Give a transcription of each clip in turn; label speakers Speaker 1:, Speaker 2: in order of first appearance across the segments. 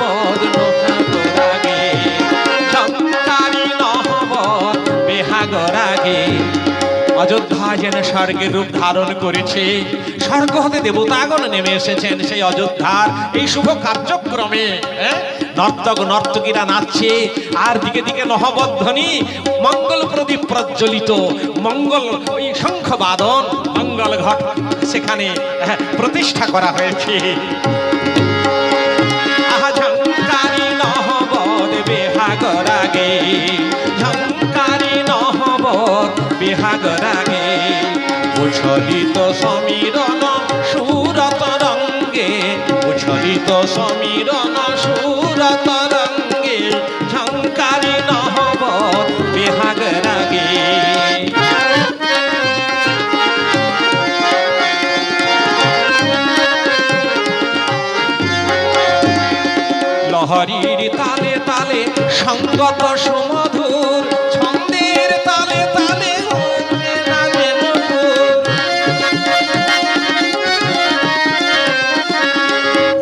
Speaker 1: নহবদ অযোধ্যা যেন স্বর্গের রূপ ধারণ করেছে, স্বর্গ হতে দেবতাগণ নেমে এসেছেন সেই অযোধ্যার এই শুভ কার্যক্রমে? নর্তক নর্তকীরা নাচছে, আর দিকে দিকে নহবধ্বনি মঙ্গল প্রদীপ প্রজ্বলিত, মঙ্গল ওই শঙ্খ বাদন মঙ্গল ঘট সেখানে প্রতিষ্ঠা করা হয়েছে বেহাগরাগে ঝঙ্কারি নহবদ বেহাগরাগে। উছলিত সমীরণ সুরত রঙ্গে উছলিত সমীরণ সুরত রঙ্গে ঝঙ্কারি নহবদ বেহাগরাগে। লহরীর তালে তালে, সঙ্গত সুমধুর, ছন্দের তালে তালে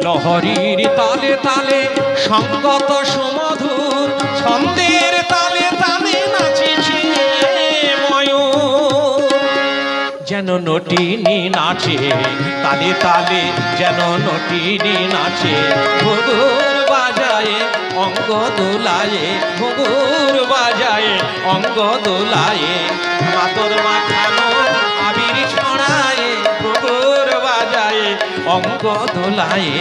Speaker 1: লহরীর তালে তালে, সঙ্গত সুমধুর, ছন্দের তালে তালে নাচিছে যেন নটিনি নাচে, তালে তালে যেন নটিনি নাচে বাজায়ে অঙ্গ দোলায়ে ঘুঘুর বাজায়ে, অঙ্গ দোলায়ে, মাতর মাখানো আবির ছড়ায়ে, ঘুঘুর বাজায়ে, অঙ্গ দোলায়ে,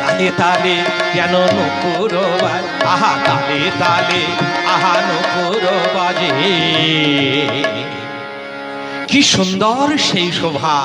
Speaker 1: তালে তালে যেন নকুর বাজ, আহা, তালে তালে, আহা, নকুর বাজে। কি সুন্দর সেই শোভা।